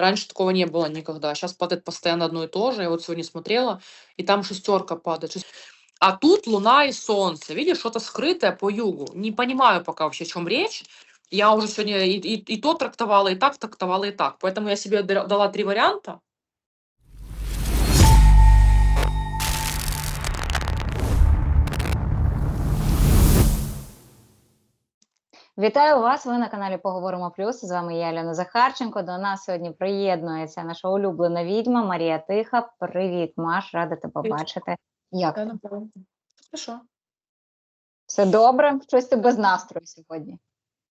Раньше такого не было никогда. Сейчас падает постоянно одно и то же. Я вот сегодня смотрела, и там шестерка падает. Шес- А тут луна и солнце. Видишь, что-то скрытое по югу. Не понимаю пока вообще, о чем речь. Я уже сегодня и, и, и то трактовала, и так трактовала, и так. Поэтому я себе дала дала три варианта. Вітаю вас! Ви на каналі Поговоримо Плюс. З вами я Альона Захарченко. До нас сьогодні приєднується наша улюблена відьма Марія Тиха. Привіт, Маш, рада тебе Привіт. бачити. Як ти? Хорошо. все добре? Щось ти без настрою сьогодні.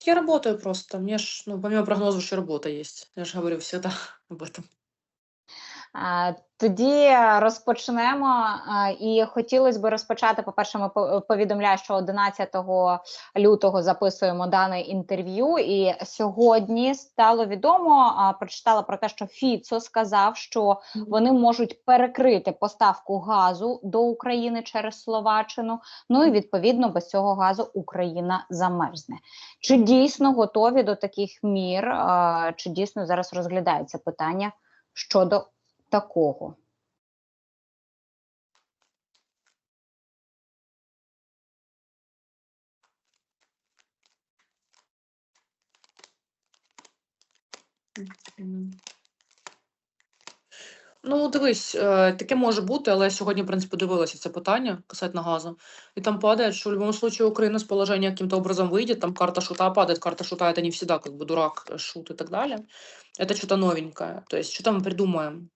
Я работаю просто. Мне ж, ну, помимо прогнозов, еще работа есть. Я же говорю всегда об этом. Тоді розпочнемо. І хотілося б розпочати. По перше, ми повідомляю, що 11 лютого записуємо дане інтерв'ю. І сьогодні стало відомо. Прочитала про те, що Фіцо сказав, що вони можуть перекрити поставку газу до України через Словаччину. Ну і відповідно без цього газу Україна замерзне. Чи дійсно готові до таких мір? Чи дійсно зараз розглядається питання щодо такого? Мгм. Ну, дивись, е, таке може бути, але я сьогодні, в принципі, дивилася це питання касательно газу. І там падает, что в любом случае Украина с положения каким-то образом выйдет, там карта шута падает, карта шута это не всегда как бы дурак, э, шут и так далее. Это что-то новенькое. То есть что-то мы придумаем.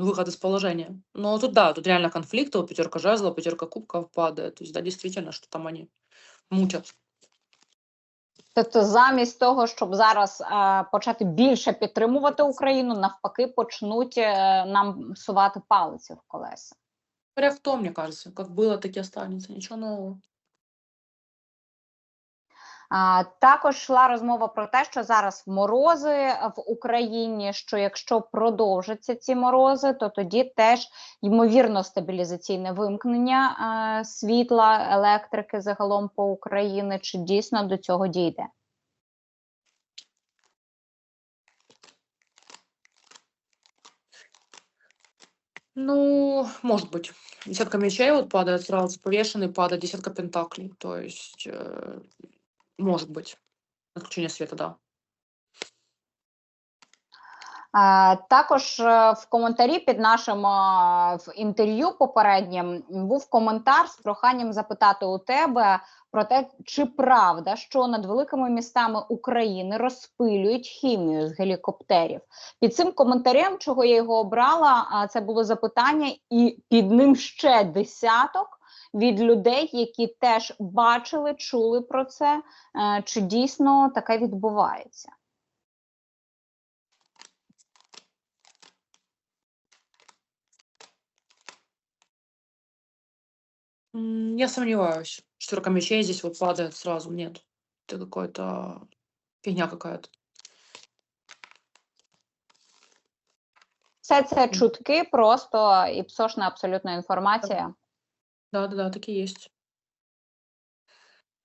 Выход из положения. Но тут да, тут реально конфликт, вот пятерка жезлов, пятерка кубков падает. То есть да, действительно, что там они мутят. Тобто, замість того, щоб зараз е, почати більше підтримувати Україну, навпаки, почнуть е, нам сувати палиці в колеса. Говоря в том, мне кажется, как было, так и останется. Ничего нового. А, також йшла розмова про те, що зараз морози в Україні. Що якщо продовжаться ці морози, то тоді теж ймовірно стабілізаційне вимкнення е, світла, електрики загалом по Україні. Чи дійсно до цього дійде? Ну, может быть. Десятка мечей вот падает сразу, повешенный падает, десятка пентаклей. То есть, э, может быть. Отключение света, да. Також е, в коментарі під нашим в інтерв'ю попереднім був коментар з проханням запитати у тебе про те, чи правда, що над великими містами України розпилюють хімію з гелікоптерів. Під цим коментарем, чого я його обрала, це було запитання, і під ним ще десяток від людей, які теж бачили, чули про це, е, чи дійсно таке відбувається. Я сомневаюсь. Четверка мечей здесь вот падает сразу. Нет. Это какой-то фигня какая-то. Все це чутки, просто і псошна абсолютна інформація. Да-да-да, такие есть.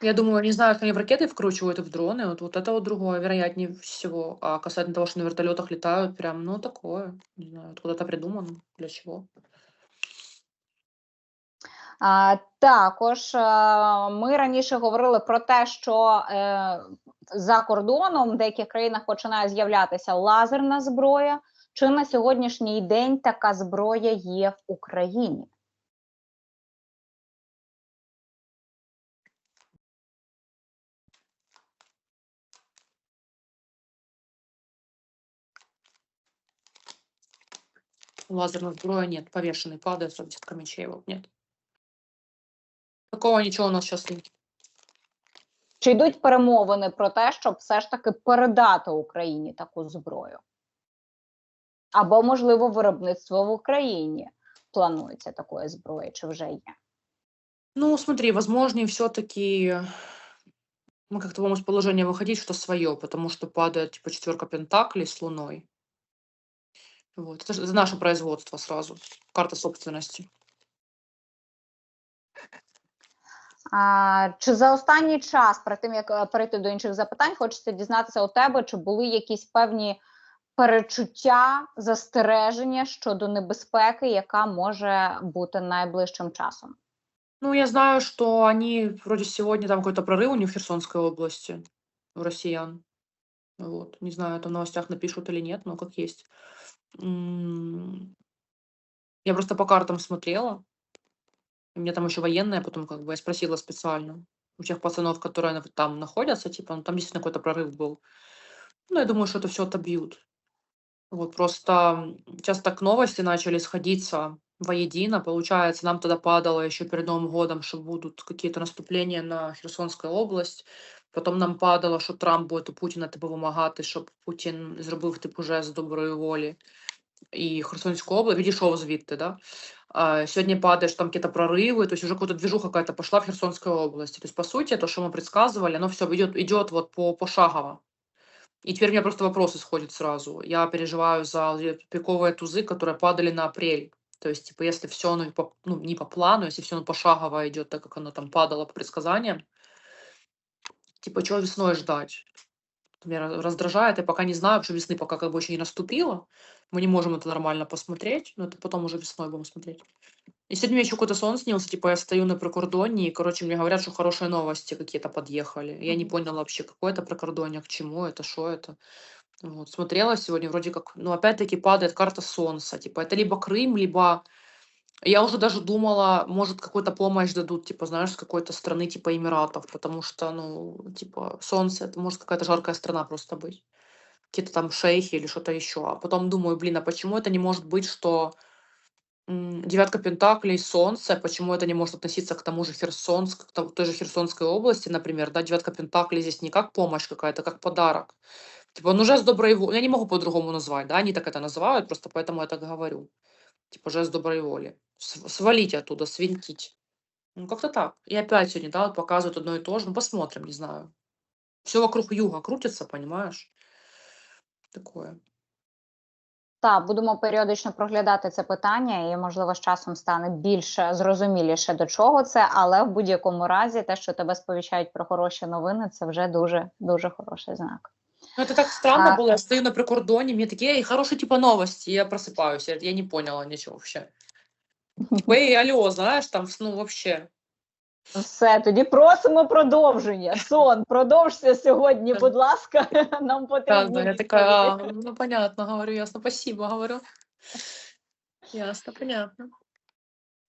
Я думаю, не знаю, как они в ракеты вкручивают и в дроны. Вот, вот это вот другое, вероятнее всего. А касательно того, что на вертолетах летают, прям, ну, такое. Не знаю, откуда это придумано, для чего. А, також е, ми раніше говорили про те, що е, за кордоном в деяких країнах починає з'являтися лазерна зброя. Чи на сьогоднішній день така зброя є в Україні? Лазерная сброя нет, повешенный падает, сразу десятка мечей, вот нет. Такого ничего у нас сейчас нет. Чи йдуть перемовини про те, щоб все ж таки передати Україні таку зброю? Або, можливо, виробництво в Україні планується такої зброї, чи вже є? Ну, смотри, возможнее все-таки мы как-то будем из положения выходить, что свое, потому что падает типа четверка пентаклей с луной. Вот. Это, ж- это наше производство сразу. Карта собственности. А, чи за останній час, перед тим як е, перейти до інших запитань, хочеться дізнатися у тебе, чи були якісь певні перечуття, застереження щодо небезпеки, яка може бути найближчим часом? Ну, я знаю, что они вроде сегодня там какой-то прорыв у них в Херсонской области, у россиян. Вот. Не знаю, это в новостях напишут или нет, но как есть. Я просто по картам смотрела. У меня там еще военная, потом как бы я спросила специально у тех пацанов, которые там находятся, типа, ну, там действительно какой-то прорыв был. Ну, я думаю, что это все отобьют. Вот просто сейчас так новости начали сходиться воедино. Получается, нам тогда падало еще перед Новым годом, что будут какие-то наступления на Херсонскую область. Потом нам падало, що Трамп буде у Путіна типу вимагати, щоб Путін зробив типу жест доброї волі. І Херсонську область відійшов звідти, да? А, сьогодні падає, що там какие-то прорывы, то есть уже какая-то движуха какая-то пошла в Херсонской области. То есть, по сути, то, что мы предсказывали, оно все идет, идет вот по, пошагово. И теперь у меня просто вопрос исходит сразу. Я переживаю за э, пиковые тузы, которые падали на апрель. То есть, типа, если все ну, по, ну, не по плану, если все ну, пошагово идет, так как оно там падало по предсказаниям, типа, чего весной ждать? Меня раз- раздражает, я пока не знаю, что весны пока как бы еще не наступило. Мы не можем это нормально посмотреть, но это потом уже весной будем смотреть. И сегодня мне еще какой-то сон снился, типа я стою на прикордонии, и, короче, мне говорят, что хорошие новости какие-то подъехали. Я не поняла вообще, какое это прикордоние, к чему это, что это. Вот, смотрела сегодня, вроде как, ну, опять-таки падает карта Солнца. Типа, это либо Крым, либо... Я уже даже думала, может, какую-то помощь дадут, типа, знаешь, с какой-то страны, типа Эмиратов, потому что, ну, типа, Солнце, это может какая-то жаркая страна просто быть. Какие-то там шейхи или что-то еще. А потом думаю, блин, а почему это не может быть, что девятка пентаклей, солнце, почему это не может относиться к тому же Херсонск, к той же Херсонской области, например, да, девятка пентаклей здесь не как помощь какая-то, как подарок. Типа, ну, жест доброй воли, я не могу по-другому назвать, да, они так это называют, просто поэтому я так говорю. Типа, жест доброй воли. Св- свалить оттуда, свинтить. Ну, как-то так. И опять сегодня, да, вот показывают одно и то же, ну, посмотрим, не знаю. Все вокруг юга крутится, понимаешь? Такое. Так, будемо періодично проглядати це питання, і можливо з часом стане більш зрозуміліше до чого це, але в будь-якому разі, те, що тебе сповіщають про хороші новини, це вже дуже дуже хороший знак. Ну, это так странно А- было. Я стою на прикордоне, мне такие, эй, хорошие типа новости. Я просыпаюсь, я, я не поняла ничего вообще. Типа, эй, алло, знаешь, там, ну, вообще. Все, тоді просимо продовження. Сон, продовжся сьогодні, Так. будь ласка. Нам Да, потрібні да, я такая, а, відповіді. ну, понятно, говорю, ясно, спасибо, говорю. Ясно, понятно.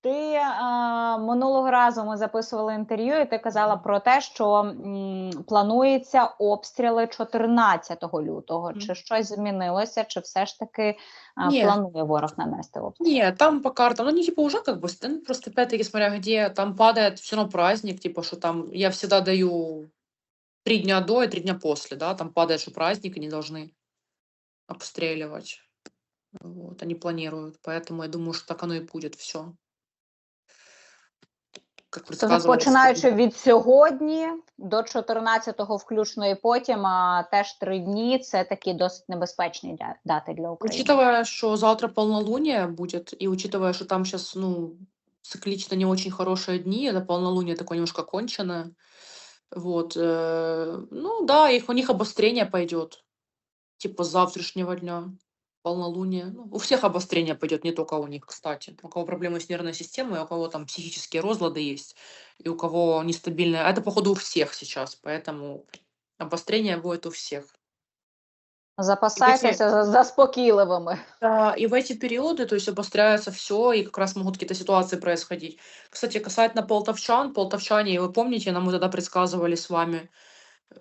Ти а, минулого разу ми записували інтерв'ю, і ти казала про те, що м, планується обстріли 14 лютого. Мгм. Чи щось змінилося, чи все ж таки а, Ні. планує ворог нанести обстріл? Нет, там по картам, ну, не типа уже как бы, ст- ну, просто опять-таки, смотря где, там падает все равно праздник, типа, что там, я всегда даю три дня до и три дня после, да, там падает, что праздник, и не должны обстреливать. Вот, они планируют, поэтому я думаю, что так оно и будет все. Как Тобто, предсказывали починаючи від сьогодні до 14-го включно і потім, а теж три дні це такі досить небезпечні дя- дати для України. Учитывая, что завтра полнолуние будет, и учитывая, что там сейчас, ну, циклично не очень хорошие дни, это полнолуние такое немножко конченое, вот, э, ну да, их, у них обострение пойдет, типа с завтрашнего дня, Полнолуние. Ну, у всех обострение пойдет, не только у них, кстати. У кого проблемы с нервной системой, у кого там психические розлады есть, и у кого нестабильное. А это, походу, у всех сейчас, поэтому обострение будет у всех. Запасайтеся за- заспокійливими. Да, и в эти периоды, то есть обостряется все, и как раз могут какие-то ситуации происходить. Кстати, касательно полтовчан, полтовчане, вы помните, нам мы тогда предсказывали с вами,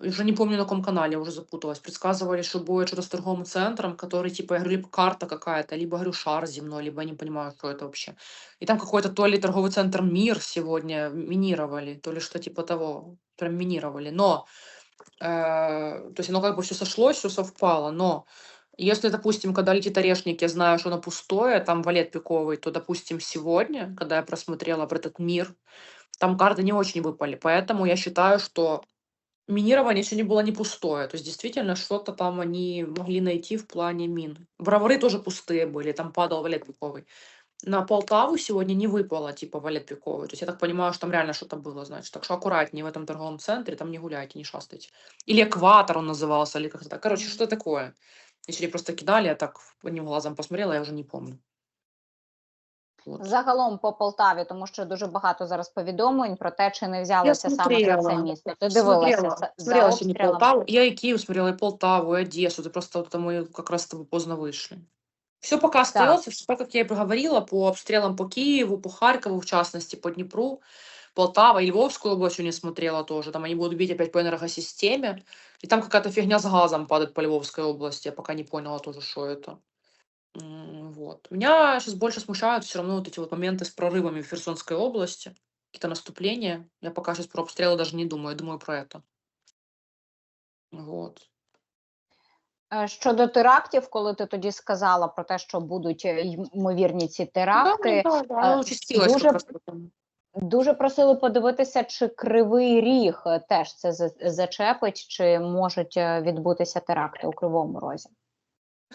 уже не помню на каком канале, уже запуталась, предсказывали, что будет что-то с торговым центром, который, типа, я говорю, либо карта какая-то, либо, говорю, шар земной, либо я не понимаю, что это вообще. И там какой-то то ли торговый центр «Мир» сегодня минировали, то ли что типа того, прям минировали. Но, э, то есть оно как бы все сошлось, все совпало, но если, допустим, когда летит орешник, я знаю, что оно пустое, там валет пиковый, то, допустим, сегодня, когда я просмотрела про этот мир, там карты не очень выпали. Поэтому я считаю, что минирование сегодня было не пустое. То есть действительно что-то там они могли найти в плане мин. Бровары тоже пустые были, там падал валет пиковый. На Полтаву сегодня не выпало, типа, валет пиковый. То есть я так понимаю, что там реально что-то было, значит. Так что аккуратнее в этом торговом центре, там не гуляйте, не шастайте. Или экватор он назывался, или как-то так. Короче, что такое? Если просто кидали, я так одним глазом посмотрела, я уже не помню. Вот. Загалом по Полтаві, тому що дуже багато зараз повідомлень про те, чи не взялися саме за це смотрела, місто. Ти дивилася Смотрела, за, за смотрела сегодня обстрілом? Полтаву. Я и Киев смотрела, и Полтаву, и Одессу. Это просто вот это мы как раз с тобой поздно вышли. Все пока остается, все, как я и проговорила, по обстрелам по Киеву, по Харькову, в частности, по Днепру, Полтава и Львовскую область не смотрела тоже. Там они будут бить опять по энергосистеме. И там какая-то фигня с газом падает по Львовской области. Я пока не поняла тоже, что это. М, Вот. Меня сейчас больше смущают все равно вот эти вот моменты с прорывами в Херсонской области. Какие-то наступления. Я пока сейчас про обстрелы даже не думаю, я думаю про это. Вот. Е, Щодо терактів, коли ти тоді сказала про те, що будуть е, ймовірні ці теракти, да, да, да, а, оно участилось дуже как раз потом. дуже просили подивитися, чи кривий ріг е, теж це за- зачепить, чи можуть е, відбутися теракти у Кривому Розі.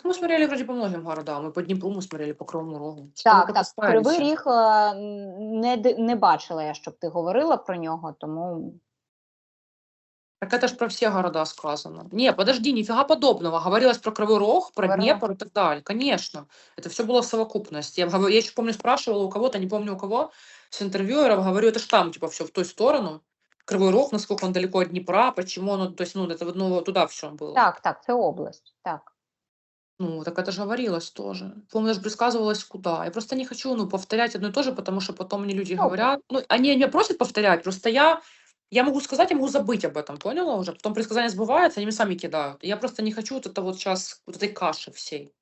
Мы смотрели вроде по многим городам, и по Днепру мы смотрели, по Кривому Рогу. Что Так, мы так, касаемся. кривий ріг е, не, ди- не бачила я, щоб ти говорила про нього, тому Так это же про все города сказано. Не, подожди, нифига подобного. Говорилось про Кривой Рог, про Кривой Рог. Днепр и так далее. Конечно. Это все было в совокупности. Я, говорю- я еще помню, спрашивала у кого-то, не помню у кого, с интервьюеров, говорю, это ж там, типа, все в ту сторону. Кривой Рог, насколько он далеко от Днепра, почему оно, то есть, ну, это ну, туда все было. так, так, це область. Так. Ну, так это же говорилось тоже. Помню, даже предсказывалось, куда. Я просто не хочу, ну, повторять одно и то же, потому что потом мне люди говорят, ну, они меня просят повторять, просто я, я могу сказать, я могу забыть об этом, поняла уже? Потом предсказания сбываются, они мне сами кидают. Я просто не хочу вот это вот сейчас, вот этой каши всей.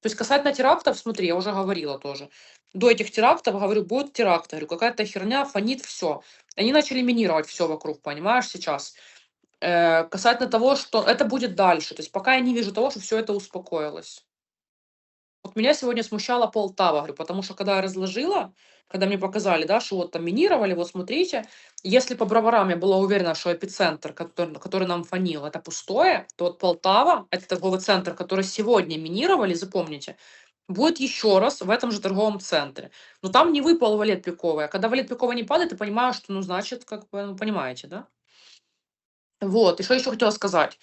То есть касательно терактов, смотри, я уже говорила тоже. До этих терактов, говорю, будет теракт. Говорю, какая-то херня, фонит, все. Они начали минировать все вокруг, понимаешь, сейчас. Э, касательно того, что это будет дальше. То есть пока я не вижу того, что все это успокоилось. Вот меня сегодня смущала Полтава, говорю, потому что когда я разложила, когда мне показали, да, что вот там минировали, вот смотрите, если по броварам я была уверена, что эпицентр, который, который нам фонил, это пустое, то вот Полтава, это торговый центр, который сегодня минировали, запомните, будет еще раз в этом же торговом центре. Но там не выпал валет пиковый. А когда валет пиковый не падает, ты понимаешь, что, ну, значит, как бы, ну, понимаете, да? Вот, и что еще хотела сказать.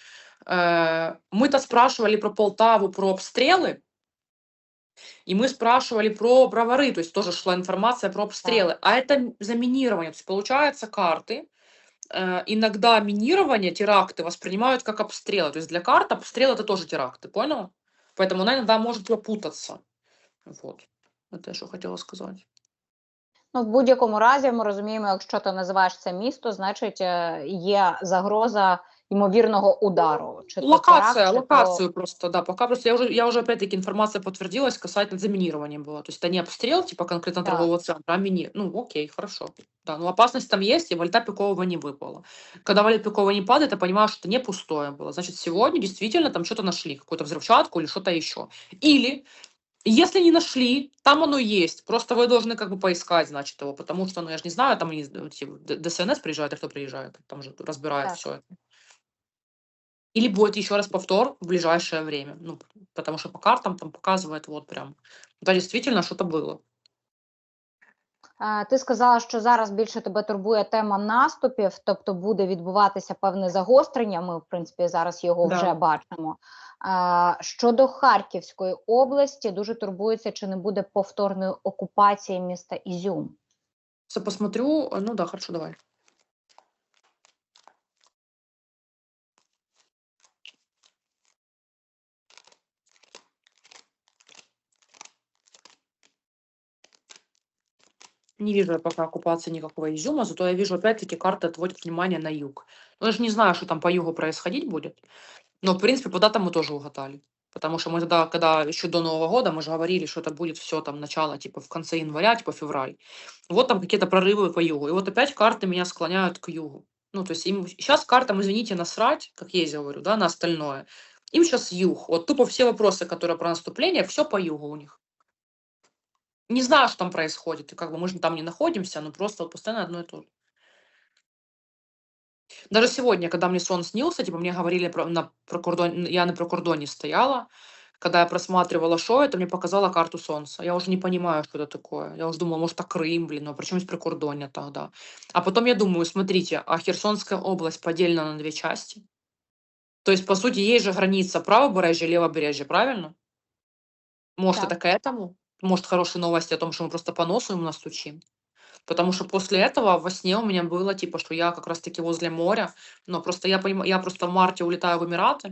Э, Мы-то спрашивали про Полтаву, про обстрелы, и мы спрашивали про бровары, то есть тоже шла информация про обстрелы. А это заминирование. То есть получается карты, э, иногда минирование, теракты воспринимают как обстрелы. То есть для карт обстрел это тоже теракты, поняла? Поэтому она иногда может пропутаться. Вот. Это я что хотела сказать. Ну, в будь-якому разі ми розуміємо, якщо ти називаєш це місто, значить е, є загроза ймовірного удару. Чи то Локация, теракт, чи то- локацию просто, да, пока просто я уже, я уже опять-таки информация подтвердилась касательно заминирования было. То есть это не обстрел, типа конкретно Да. торгового центра, а мини. Ну, окей, хорошо. Да, ну опасность там есть, и вальта пикового не выпало. Когда валет пикового не падает, я понимаю, что это не пустое было. Значит, сегодня действительно там что-то нашли, какую-то взрывчатку или что-то еще. Или если не нашли, там оно есть. Просто вы должны как бы поискать, значит, его, потому что, ну, я же не знаю, там они, эти Д- ДСНС приезжает, а кто приезжает, там же разбирает Так. все это. Или будет еще раз повтор в ближайшее время. Ну, потому что по картам там показывает вот прям. Да, действительно, что-то было. Е, Ти сказала, що зараз більше тебе турбує тема наступів, тобто буде відбуватися певне загострення. Ми, в принципі, зараз його Да. вже бачимо. Е, Щодо Харківської області, дуже турбується, чи не буде повторної окупації міста Ізюм. Все посмотрю. э, Ну да, хорошо, давай. Не вижу я пока оккупации никакого изюма, зато я вижу, опять-таки, карта отводит внимание на юг. Ну, я же не знаю, что там по югу происходить будет, но, в принципе, по датам мы тоже угадали. Потому что мы тогда, когда еще до Нового года, мы же говорили, что это будет все там начало, типа, в конце января, типа, февраль. Вот там какие-то прорывы по югу. И вот опять карты меня склоняют к югу. Ну, то есть им сейчас картам, извините, насрать, как я говорю, да, на остальное. Им сейчас юг. Вот тупо все вопросы, которые про наступление, все по югу у них. Не знаю, что там происходит. И как бы мы же там не находимся, но просто вот постоянно одно и то же. Даже сегодня, когда мне сон снился, типа мне говорили про, на прокордон, я на прокордоне стояла, когда я просматривала шоу, это мне показала карту солнца. Я уже не понимаю, что это такое. Я уже думала, может, это Крым, блин, а причем здесь прикордонье тогда? А потом я думаю, смотрите, а Херсонская область поделена на две части. То есть, по сути, есть же граница правобережья, левобережья, правильно? Может, Так. это к этому? Может, хорошие новости о том, что мы просто по носу ему настучим? Потому что после этого во сне у меня было, типа, что я как раз-таки возле моря, но просто я понимаю, я просто в марте улетаю в Эмираты,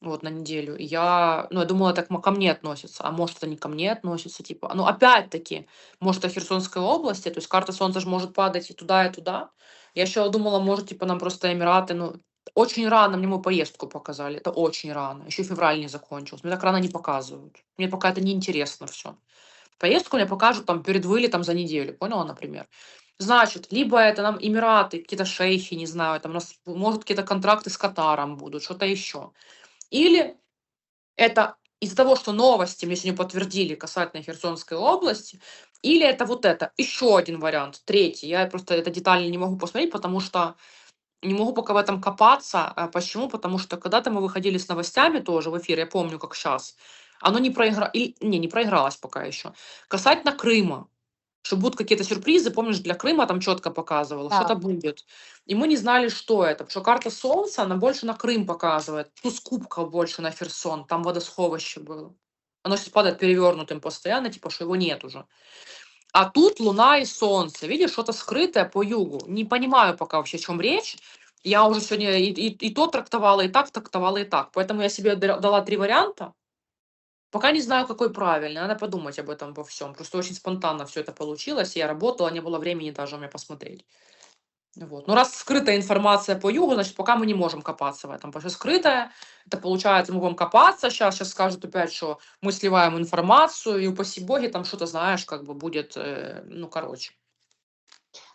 вот, на неделю, и я, ну, я думала, это к м- ко мне относится, а может, это не ко мне относится, типа, ну, опять-таки, может, это Херсонской области, то есть карта Солнца же может падать и туда, и туда. Я еще думала, может, типа, нам просто Эмираты, ну, очень рано мне мою поездку показали, это очень рано, еще февраль не закончился, мне так рано не показывают, мне пока это неинтересно все. Поездку мне покажут там перед вылетом за неделю, поняла, например. Значит, либо это нам Эмираты, какие-то шейхи, не знаю, там у нас, может, какие-то контракты с Катаром будут, что-то еще. Или это из-за того, что новости мне сегодня подтвердили касательно Херсонской области, или это вот это, еще один вариант, третий. Я просто это детально не могу посмотреть, потому что не могу пока в этом копаться. А Почему? Потому что когда-то мы выходили с новостями тоже в эфир, я помню, как сейчас, оно не проигралось, не, не проигралось пока еще. Касательно Крыма, что будут какие-то сюрпризы, помнишь, для Крыма там четко показывало, что-то Так. будет. И мы не знали, что это, потому что карта Солнца, она больше на Крым показывает, с кубков больше на Херсон, там водосховище было. Оно сейчас падает перевернутым постоянно, типа, что его нет уже. А тут Луна и Солнце, видишь, что-то скрытое по югу. Не понимаю пока вообще, о чем речь. Я уже сегодня и, и, и то трактовала, и так трактовала, и так. Поэтому я себе дала три варианта. Пока не знаю, какой правильный. Надо подумать об этом во всем. Просто очень спонтанно все это получилось. Я работала, не было времени даже у меня посмотреть. Вот. Ну, раз скрытая информация по югу, значит, пока мы не можем копаться в этом. Потому что скрытая, это получается, мы будем копаться сейчас, сейчас скажут опять, что мы сливаем информацию, и упаси боги, там что-то, знаешь, как бы будет, э, ну, короче.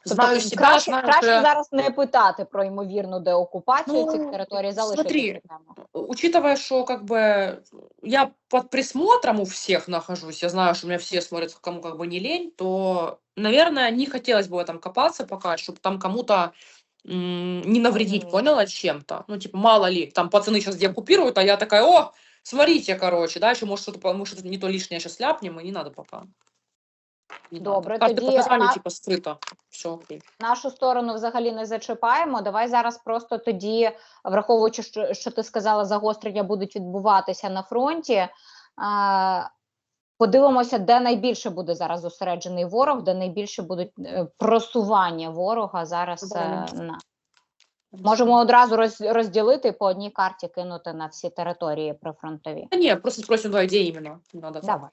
Знаю Тобто, себя, краще, знаю, краще що я- зараз не питати про ймовірну деокупацію Ну, цих територій, залишити смотри, цю тему. учитывая, что как бы я под присмотром у всех нахожусь, я знаю, что меня все смотрят, кому как бы не лень, то, наверное, не хотелось бы в этом копаться пока, чтобы там кому-то м, не навредить, Мгм. поняла, чем-то. Ну, типа, мало ли, там пацаны сейчас деоккупируют, а я такая, о, смотрите, короче, да, еще может что-то, по- мы что-то не то лишнее сейчас ляпнем, и не надо пока. Добре, Карты тоді на- типа, скрыто. Все, окей. Нашу сторону взагалі не зачіпаємо. Давай зараз просто тоді, враховуючи, що, що ти сказала, загострення будуть відбуватися на фронті. А, подивимося, де найбільше буде зараз зосереджений ворог, де найбільше будуть е, просування ворога зараз. е, на можемо одразу роз, розділити по одній карті кинути на всі території прифронтові. Да не, просто спросим, да, где именно. Давай.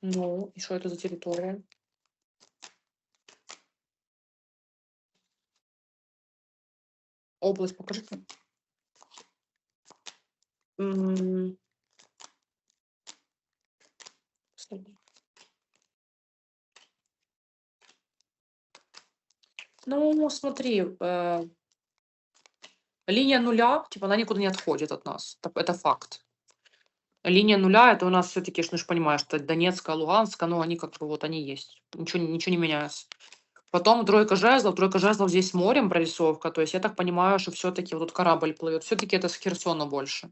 Ну, и что это за территория? Область покажи. М. Посмотри. Ну, смотри, э, линия нуля, типа, она никуда не отходит от нас. Это факт. Линия нуля, это у нас все-таки, ну, понимаешь, это Донецкая, Луганская, но они как бы вот они есть. Ничего, ничего не меняется. Потом тройка жезлов. Тройка жезлов здесь морем прорисовка. То есть я так понимаю, что все-таки вот тут корабль плывет. Все-таки это с Херсона больше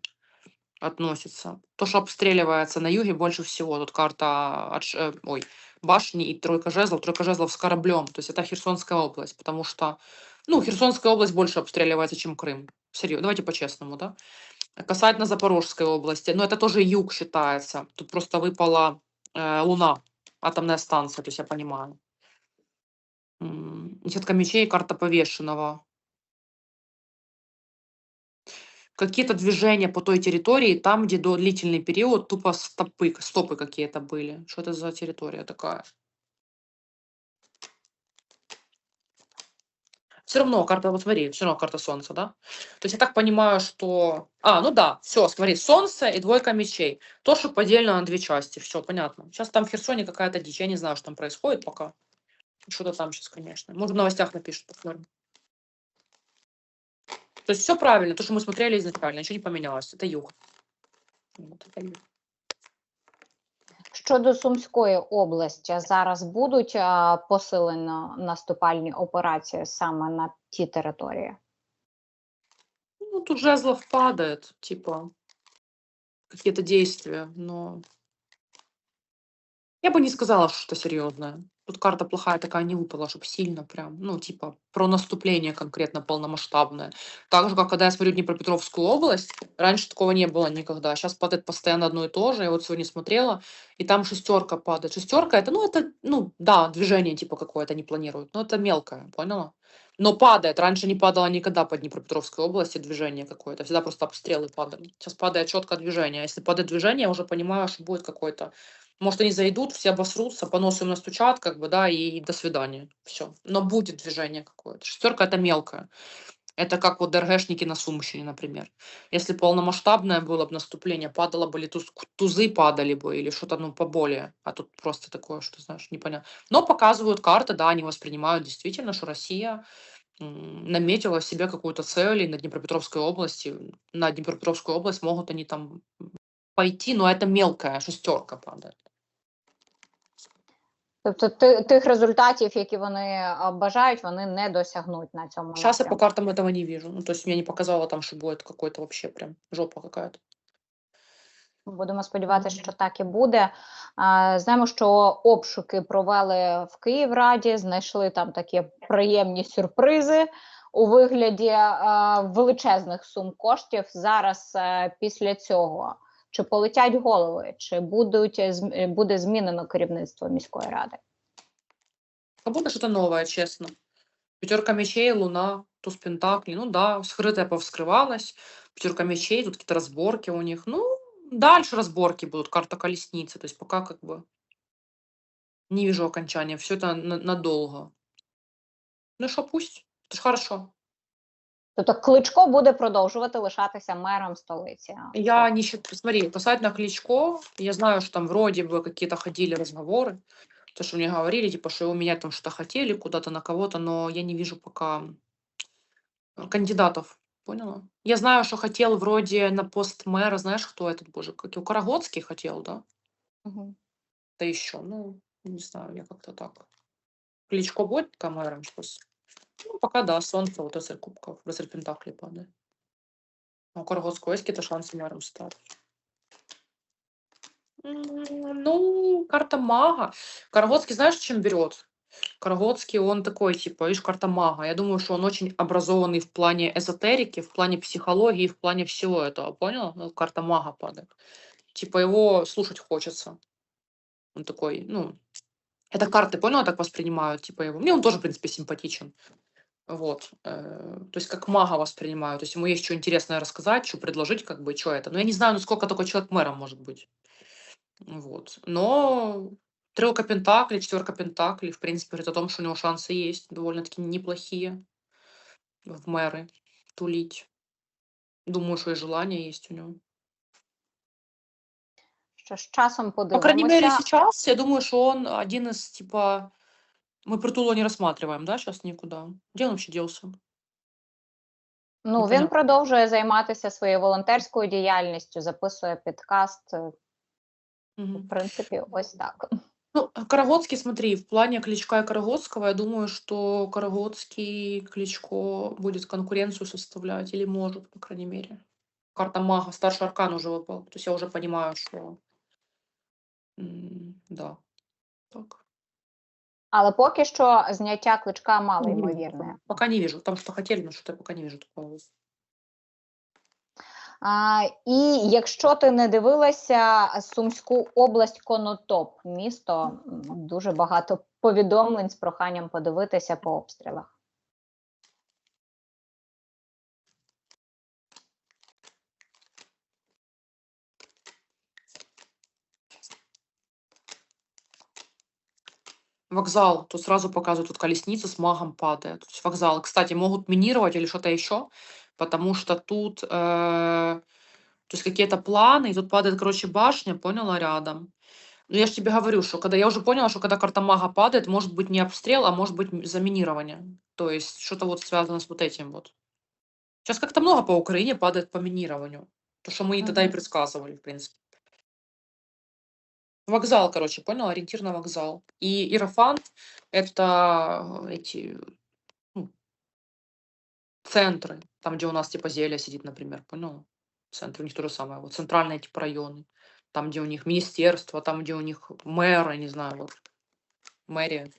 относится. То, что обстреливается на юге больше всего. Тут карта от, э, ой, башни и тройка жезлов. Тройка жезлов с кораблем. То есть это Херсонская область. Потому что, ну, Херсонская область больше обстреливается, чем Крым. Серьезно, давайте по-честному, да? Касательно Запорожской области, но это тоже юг считается. Тут просто выпала э, Луна, атомная станция, то есть я понимаю. Десятка мечей, карта повешенного. Какие-то движения по той территории, там, где до длительный период тупо стопы, стопы какие-то были. Что это за территория такая? Все равно карта, вот смотри, все равно карта Солнца, да? То есть я так понимаю, что... А, ну да, все, смотри, Солнце и двойка мечей. То, что поделено на две части, все, понятно. Сейчас там в Херсоне какая-то дичь, я не знаю, что там происходит пока. Что-то там сейчас, конечно. Может, в новостях напишут, посмотрим. То есть все правильно, то, что мы смотрели изначально, ничего не поменялось. Это юг. Вот, это юг. Щодо Сумської області, зараз будуть посилено наступальні операції саме на ті території. Ну, тут жезлов впадає, типа, какие-то действия, Я бы не сказала, що что серьезное. Тут карта плохая такая не выпала, чтобы сильно прям, ну, типа, про наступление конкретно полномасштабное. Так же, как когда я смотрю Днепропетровскую область, раньше такого не было никогда. Сейчас падает постоянно одно и то же. Я вот сегодня смотрела, и там шестерка падает. Шестерка это, ну, это, ну, да, движение типа какое-то не планируют, но это мелкое, поняла? Но падает. Раньше не падало никогда по Днепропетровской области движение какое-то. Всегда просто обстрелы падали. Сейчас падает четко движение. Если падает движение, я уже понимаю, что будет какой-то может, они зайдут, все обосрутся, по носу им настучат, как бы, да, и до свидания. Все. Но будет движение какое-то. Шестерка это мелкое. Это как вот ДРГшники на Сумщине, например. Если полномасштабное было бы наступление, падало бы ли туз, тузы падали бы или что-то ну поболее. А тут просто такое, что знаешь, непонятно. Но показывают карты, да, они воспринимают действительно, что Россия наметила себе какую-то цель и на Днепропетровской области. На Днепропетровскую область могут они там пойти, но это мелкая шестерка падает. Тобто ти- тих результатів, які вони бажають, вони не досягнуть на цьому. Сейчас я по картам этого не вижу. Ну, то есть не показало там, что будет какой-то вообще прям жопа какая-то. Будемо сподіватися, що так і буде. Знаємо, що обшуки провели в Київраді, знайшли там такі приємні сюрпризи у вигляді величезних сум коштів. Зараз е, після цього чи полетять голови, чи будуть е, зм- е, буде змінено керівництво міської ради? Как будто что-то новое, честно. Пятерка мечей, луна, туз пентаклей. Ну да, скрытое повскрывалось. Пятерка мечей, тут какие-то разборки у них. Ну, дальше разборки будут. Карта колесницы. То есть пока как бы не вижу окончания. Все это на- надолго. Ну что, пусть. Это ж хорошо. Тобто Кличко буде продовжувати лишатися мером столиці. Я не считаю, смотри, касательно Кличко, я знаю, что там вроде бы какие-то ходили разговоры, то, что мне говорили, типа, что его менять там что-то хотели куда-то на кого-то, но я не вижу пока э, кандидатов, поняла? Я знаю, что хотел вроде на пост мэра, знаешь, кто этот, боже, как его, Карагодский хотел, да? Мгм. Да еще, ну, не знаю, я как-то так. Кличко будет пока мэром сейчас? Ну, пока да, солнце, вот рыцарь кубков, рыцарь пентаклей падает. А у Карагодского есть какие-то шансы мэром стать? М, Ну, карта мага. Карагодский, знаешь, чем берет? Карагодский, он такой, типа, видишь, карта мага. Я думаю, что он очень образованный в плане эзотерики, в плане психологии, в плане всего этого, понял? Ну, карта мага падает. Типа, его слушать хочется. Он такой, ну, это карты, понял, так воспринимают, типа, его. Мне он тоже, в принципе, симпатичен. Вот. э, То есть, как мага воспринимают. То есть, ему есть что интересное рассказать, что предложить, как бы, что это. Но я не знаю, насколько такой человек мэром может быть. Вот. Но тройка пентаклей, четверка пентаклей, в принципе, говорит о том, что у него шансы есть довольно-таки неплохие в мэры тулить. Думаю, что и желание есть у него. Що з часом По крайней мере, подивимося. сейчас я думаю, что он один из, типа, мы Притула не рассматриваем, да, сейчас никуда. Где он вообще делся? Ну, він Непонятно. продовжує займатися своєю волонтерською діяльністю, записує підкаст. е, Мгм. В принципі, ось так. Ну, а Карагодский, смотри, в плане Кличка и Карагодского, я думаю, что Карагодский Кличко будет конкуренцию составлять, или может, по крайней мере. Карта мага, старший аркан уже выпал. То есть я уже понимаю, что... м, Да. Так. Але поки що зняття кличка мало ймовірне. Поки не вижу. Там що хотіли, але що то поки не вижу такого. А, і якщо ти не дивилася Сумську область Конотоп, місто дуже багато повідомлень з проханням подивитися по обстрілах. Вокзал, тут сразу показывают, тут колесница с магом падает. То есть вокзал. Кстати, могут минировать или что-то еще, потому что тут э, то есть какие-то планы, и тут падает, короче, башня, поняла, рядом. Но я же тебе говорю, что когда я уже поняла, что когда карта мага падает, может быть не обстрел, а может быть заминирование. То есть что-то вот связано с вот этим вот. Сейчас как-то много по Украине падает по минированию. То, что мы и тогда и предсказывали, в принципе. Вокзал, короче, понял? Ориентир на вокзал. И Иерофант — это эти ну, центры, там, где у нас типа Зеля сидит, например, понял? Центр, у них то же самое. Вот центральные типа районы. там, где у них министерство, там, где у них мэр, не знаю, вот, мэрия.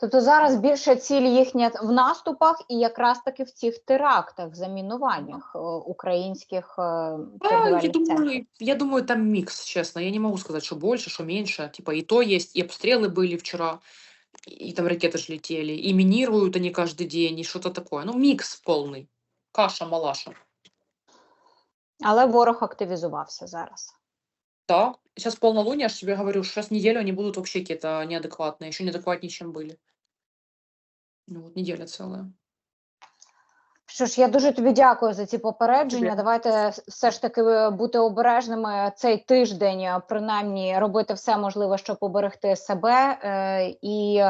Тобто зараз більше ціль їхня в наступах і якраз таки в цих терактах, замінуваннях е, українських е, А, я торгівельних центрів. думаю, я думаю, там микс, честно. Я не могу сказать, что больше, что меньше. Типа и то есть, и обстрелы были вчера, и, и там ракеты ж летели, и минируют они каждый день, и что-то такое. Ну, микс полный. Каша-малаша. Але ворог активізувався зараз. Да, сейчас полнолуние, я же тебе говорю, сейчас неделю они будут вообще какие-то неадекватные, еще неадекватнее, чем были. Ну вот неделя целая. Що ж, я дуже тобі дякую за ці попередження. Тобі. Давайте все ж таки е, бути обережними цей тиждень, е, принаймні робити все можливе, щоб поберегти себе. Е, і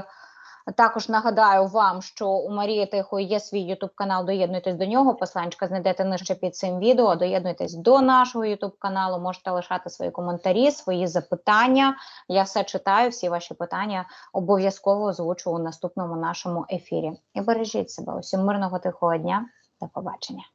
також нагадаю вам, що у Марії Тихої є свій Ютуб канал. Доєднуйтесь до нього. Посланчика знайдете нижче під цим відео. Доєднуйтесь до нашого Ютуб каналу. Можете лишати свої коментарі, свої запитання. Я все читаю. Всі ваші питання обов'язково озвучу у наступному нашому ефірі. І бережіть себе. Усім мирного тихого дня. До побачення.